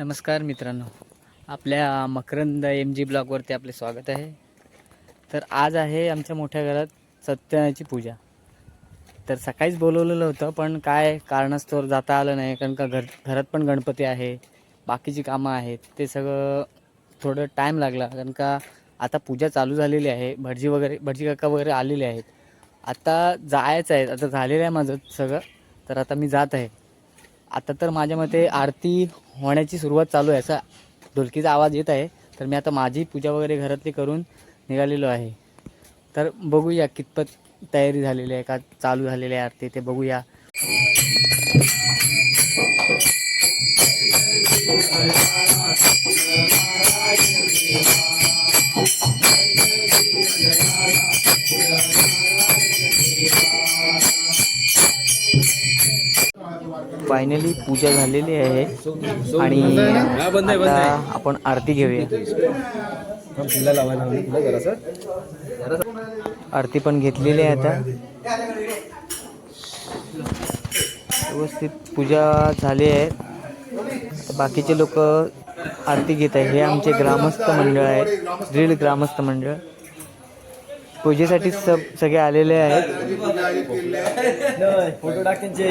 नमस्कार मित्रांनो. आपल्या मकरंद एम जी ब्लॉगवरती आपले स्वागत आहे. तर आज आहे आमच्या मोठ्या घरात सत्यनारायणची पूजा. तर सकाळीच बोलवलेलं होतं पण काय कारणास्तव जाता आलं नाही कारण का घर घरात पण गणपती आहे बाकीची कामं आहेत ते सगळं थोडं टाईम लागला कारण का आता पूजा चालू झालेली आहे भटजी वगैरे भटजी काका वगैरे आलेले आहेत. आता जायचं आहे आता झालेलं आहे माझं सगळं तर आता मी जात आहे. आता तर माझ्या मते आरती होण्याची सुरुवात चालू आहे असा ढोलकीचा आवाज येत आहे. तर मी आता माझी पूजा वगैरे घरातली करून निघालेलो आहे. तर बघूया कितपत तयारी झालेली आहे का चालू झालेली आहे आरती ते बघूया. फायनली पूजा झालेली आहे. आणि आता आपण आरती घेऊया. आरती पण घेतलेली आहे आता. व्यवस्थित पूजा झाली आहे. बाकीचे लोक आरती घेत आहे हे आमचे ग्रामस्थ मंडळ आहे दृढ ग्रामस्थ मंडळ. पूजेसाठी सब सगळे आलेले आहेत. फोटो टाकायचे